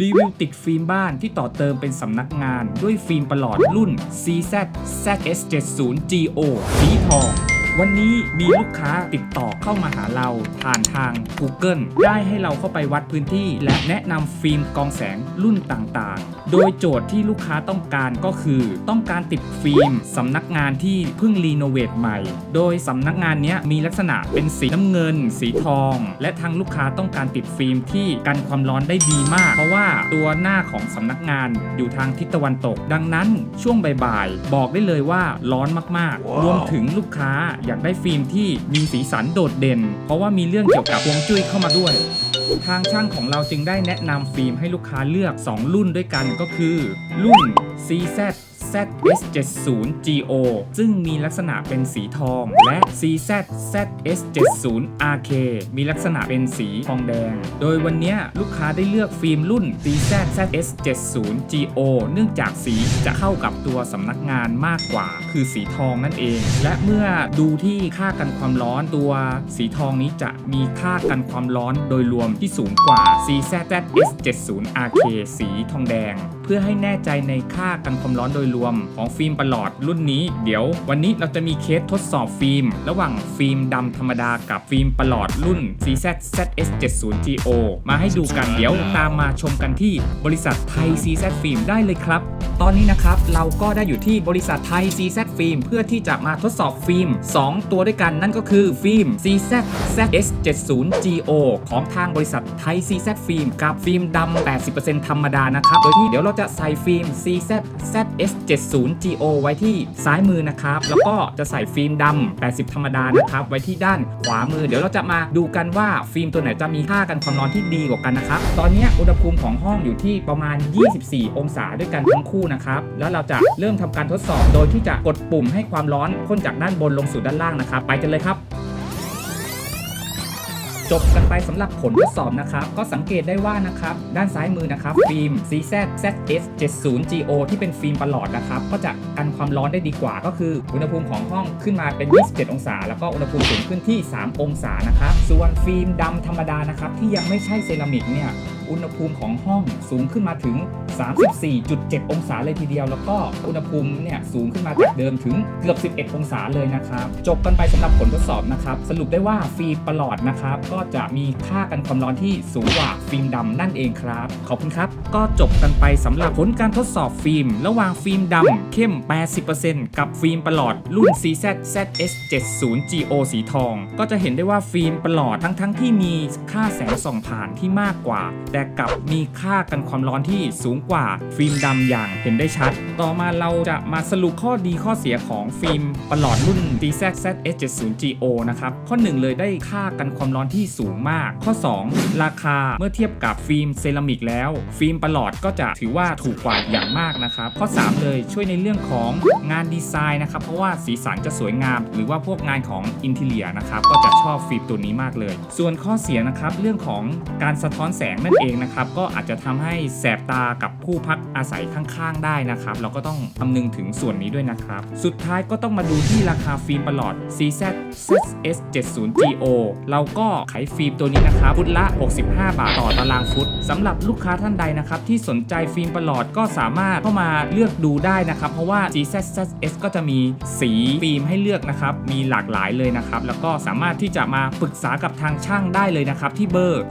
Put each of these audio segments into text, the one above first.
รีวิวติดฟิล์มบ้านที่ต่อเติมเป็นสำนักงานด้วยฟิล์มประหลอดรุ่น CZ ZS70 GO สีทอง วันนี้มีลูกค้าติดต่อเข้ามาหาเราผ่านทาง Google ได้ให้เราเข้าไปวัดพื้นที่ และแนะนำฟิล์มกองแสงรุ่นต่างๆ โดยโจทย์ที่ลูกค้าต้องการก็คือ ต้องการติดฟิล์มสำนักงานที่เพิ่งรีโนเวทใหม่ โดยสำนักงานนี้มีลักษณะเป็นสีน้ำเงิน สีทอง และทางลูกค้าต้องการติดฟิล์มที่กันความร้อนได้ดีมาก เพราะว่าตัวหน้าของสำนักงานอยู่ทางทิศตะวันตก ดังนั้นช่วงบ่ายๆบอกได้เลยว่าร้อนมากๆ รวมถึงลูกค้าอยากได้ฟิล์มที่มีสีสันโดดเด่น เพราะว่ามีเรื่องเกี่ยวกับฮวงจุ้ยเข้ามาด้วย ทางช่างของเราจึงได้แนะนำฟิล์มให้ลูกค้าเลือก 2 รุ่นด้วยกันก็คือ รุ่น CZ ZS70 GO ซึ่งมีลักษณะเป็นสีทอง และ CZ ZS70 RK มีลักษณะเป็นสีทองแดง โดยวันนี้ลูกค้าได้เลือกฟิล์มรุ่น CZ ZS70 GO เนื่องจากสีจะเข้ากับตัวสำนักงานมากกว่า คือสีทองนั่นเอง และเมื่อดูที่ค่ากันความร้อนตัวสีทองนี้จะมีค่ากันความร้อนโดยรวมที่สูงกว่า CZ ZS70 RK สีทองแดง เพื่อให้แน่ใจในค่ากันความร้อนโดยรวมของฟิล์มประหลอดรุ่นนี้ เดี๋ยววันนี้เราจะมีเคสทดสอบฟิล์ม ระหว่างฟิล์มดำธรรมดากับฟิล์มประหลอดรุ่น CZ ZS70GO มาให้ดูกันเดี๋ยวตามมาชมกันที่บริษัทไทย CZ ฟิล์มได้เลยครับ ตอนนี้นะครับเราก็ได้อยู่ที่บริษัทไทย CZ ฟิล์มเพื่อที่จะมาทดสอบฟิล์ม 2 ตัวด้วยกันนั่นก็คือฟิล์ม CZ ZS70GO ของทางบริษัท ไทย CZ ฟิล์มกับฟิล์มดำ 80%ธรรมดานะครับ โดยที่เดี๋ยวเราจะใส่ฟิล์ม CZ ZS70GO ไว้ที่ซ้ายมือนะครับ แล้วก็จะใส่ฟิล์มดำ 80 ธรรมดานะครับ ไว้ที่ด้านขวามือ เดี๋ยวเราจะมาดูกันว่าฟิล์มตัวไหนจะมีค่ากันความร้อนที่ดีกว่ากันนะครับ ตอนนี้อุณหภูมิของห้องอยู่ที่ประมาณ 24 องศาด้วยกันทั้งคู่นะครับ แล้วเราจะเริ่มทำการทดสอบ โดยที่จะกดปุ่มให้ความร้อนพ่นจากด้านบนลงสู่ด้านล่างนะครับ ไปกันเลยครับ จบกันไปสำหรับผลทดสอบนะครับ ก็สังเกตได้ว่านะครับ ด้านซ้ายมือนะครับ ฟิล์ม CZ ZS 70 GO ที่เป็นฟิล์มประหลอดนะครับ ก็จะกันความร้อนได้ดีกว่า ก็คืออุณหภูมิของห้องขึ้นมาเป็น 27 องศา แล้วก็อุณหภูมิสูงขึ้นที่ 3 องศานะครับ ส่วนฟิล์มดำธรรมดานะครับ ที่ยังไม่ใช่เซรามิกเนี่ย อุณหภูมิของห้องสูงขึ้นมาถึง34.7 องศาเลยทีเดียว แล้วก็อุณหภูมิเนี่ยสูงขึ้นมาจากเดิมถึงเกือบ 11 องศาเลยนะครับ จบกันไปสำหรับผลทดสอบนะครับ สรุปได้ว่าฟิล์มประหลอดนะครับ ก็จะมีค่ากันความร้อนที่สูงกว่าฟิล์มดำนั่นเองครับ ขอบคุณครับ ก็จบกันไปสำหรับผลการทดสอบฟิล์ม ระหว่างฟิล์มดำเข้ม 80%กับฟิล์มประหลอดรุ่น CZ ZS 70 GO สีทอง ก็จะเห็นได้ว่าฟิล์มประหลอดทั้งทั้งที่มีค่าแสงส่องผ่านที่มากกว่า แต่กลับมีค่ากันความร้อนที่สูงกว่าฟิล์มดำอย่างเห็นได้ชัด ต่อมาเราจะมาสรุปข้อดีข้อเสียของฟิล์มประหลอดรุ่น DZ ZS 70 GO นะครับข้อ 1 เลยได้ค่ากันความร้อนที่สูงมาก ข้อ 2 ราคาเมื่อเทียบกับฟิล์มเซรามิกแล้ว ฟิล์มประหลอดก็จะถือว่าถูกกว่าอย่างมากนะครับ ข้อ 3 เลยช่วยในเรื่องของงานดีไซน์นะครับเพราะว่าสีสันจะสวยงาม หรือว่าพวกงานของอินเทเลียนะครับก็จะชอบฟิล์มตัวนี้มากเลย ส่วนข้อเสียนะครับเรื่องของการสะท้อนแสงนั่นเองนะครับก็อาจจะทำให้แสบตากับผู้พักอาศัยข้างๆ ได้นะครับ เราก็ต้องคำนึงถึงส่วนนี้ด้วยนะครับ สุดท้ายก็ต้องมาดูที่ราคาฟิล์มประหลอด CZ ZS 70 GO เราก็ขายฟิล์มตัวนี้นะครับฟุตละ 65 บาทต่อตารางฟุตสำหรับลูกค้าท่านใดนะครับ ที่สนใจฟิล์มประหลอดก็สามารถเข้ามาเลือกดูได้นะครับ เพราะว่า CZ ZS ก็จะมีสีฟิล์มให้เลือกนะครับ มีหลากหลายเลยนะครับ แล้วก็สามารถที่จะมาปรึกษากับทางช่างได้เลยนะครับ ที่เบอร์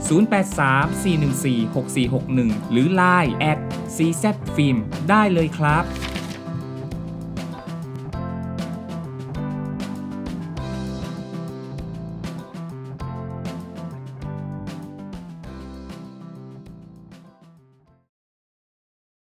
0834146461 หรือ Line at CZ Film ได้เลยครับ